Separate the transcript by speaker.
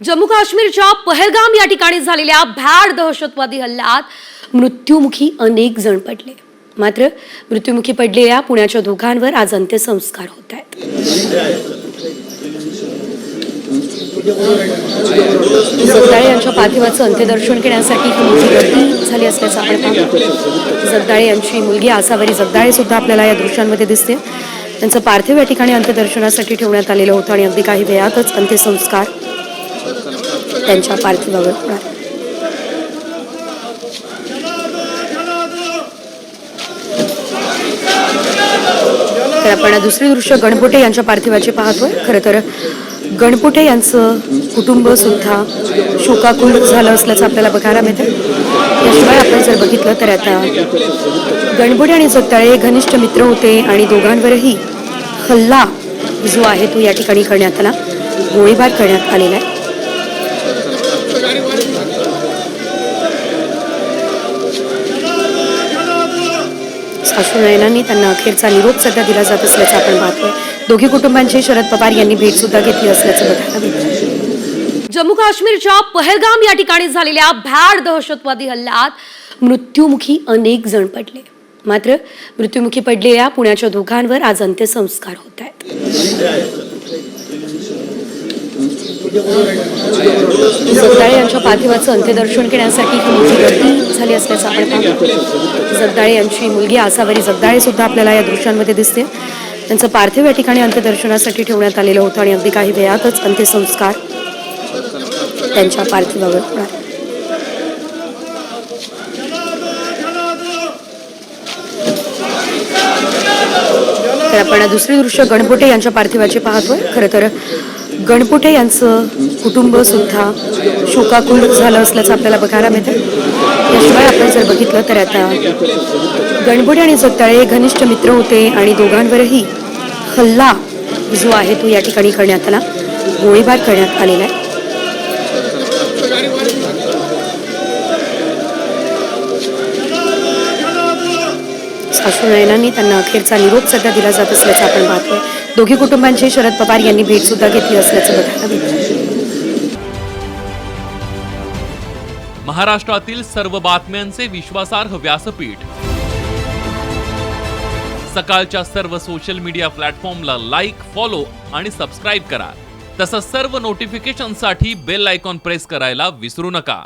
Speaker 1: जम्मू काश्मीरच्या पहलगाम या ठिकाणी झालेल्या भ्याड दहशतवादी हल्ल्यात मृत्युमुखी अनेक जण पडले. मात्र मृत्युमुखी पडलेल्या पुण्याच्या दोघांवर आज अंत्यसंस्कार होत आहेत. जगदाळे यांच्या पार्थिवाचं अंत्यदर्शन घेण्यासाठी ही मोठी गर्दी झाली असल्याचं आपण पाहतो. जगदाळे यांची मुलगी आसावरी जगदाळे सुद्धा आपल्याला या दृश्यांमध्ये दिसते. त्यांचं पार्थिव या ठिकाणी अंत्यदर्शनासाठी ठेवण्यात आलेलं होतं आणि अगदी काही वेळातच अंत्यसंस्कार त्यांच्या पार्थिवावर होणार तर आपण दुसरी दृश्य गणपोटे यांच्या पार्थिवाचे पाहतोय. खरं तर गणपोटे यांचं कुटुंब सुद्धा शोकाकुल झालं असल्याचं आपल्याला बघायला मिळतं याशिवाय आपण जर बघितलं तर आता गणपोटे आणि जगताळे घनिष्ठ मित्र होते आणि दोघांवरही हल्ला जो आहे तो या ठिकाणी करण्यात आला. गोळीबार करण्यात आलेला आहे. सासू नयनांनी त्यांना अखेरचा निरोप सध्या दिला जात असल्याचं आपण पाहतोय. दोघी कुटुंबांची शरद पवार यांनी भेट सुद्धा घेतली असल्याचं बघायला मिळतं जम्मू काश्मीरच्या पहलगाम या ठिकाणी झालेल्या भ्याड दहशतवादी हल्ल्यात मृत्युमुखी अनेक जण पडले. मात्र मृत्युमुखी पडलेल्या पुण्याच्या दोघांवर आज अंत्यसंस्कार होत आहेत. जगदाळे यांच्या पार्थिवाचं अंत्यदर्शन घेण्यासाठी ही मोठी गर्दी झाली असल्याचं आपण पाहतो. जगदाळे यांची मुलगी आसावरी जगदाळे सुद्धा आपल्याला या दृश्यांमध्ये दिसते. त्यांचं पार्थिव या ठिकाणी अंत्यदर्शनासाठी ठेवण्यात आलेलं होतं आणि अगदी काही वेळातच अंत्यसंस्कार त्यांच्या पार्थिवावर होणार. तर आपण दुसरी दृश्य गणपोटे यांच्या पार्थिवाची पाहतोय. खरं तर गणपुटे यांचं कुटुंबसुद्धा शोकाकुल झालं असल्याचं आपल्याला बघायला मिळतं. याशिवाय आपण जर बघितलं तर आता गणपुटे आणि जगताळे घनिष्ठ मित्र होते आणि दोघांवरही हल्ला जो आहे तो या ठिकाणी करण्यात आला. गोळीबार करण्यात आलेला आहे. सासूनयनांनी त्यांना अखेरचा निरोप सध्या दिला जात असल्याचं आपण पाहतोय. दोघी कुटुंबांची शरद पवार यांनी भेट सुद्धा घेतली असल्याचं बघायला मिळतं.
Speaker 2: महाराष्ट्रातील सर्व बातम्यांचे विश्वासार्ह व्यासपीठ. सकाळच्या सर्व सोशल मीडिया प्लॅटफॉर्मला लाईक फॉलो आणि सबस्क्राईब करा. तसंच सर्व नोटिफिकेशनसाठी बेल आयकॉन प्रेस करायला विसरू नका.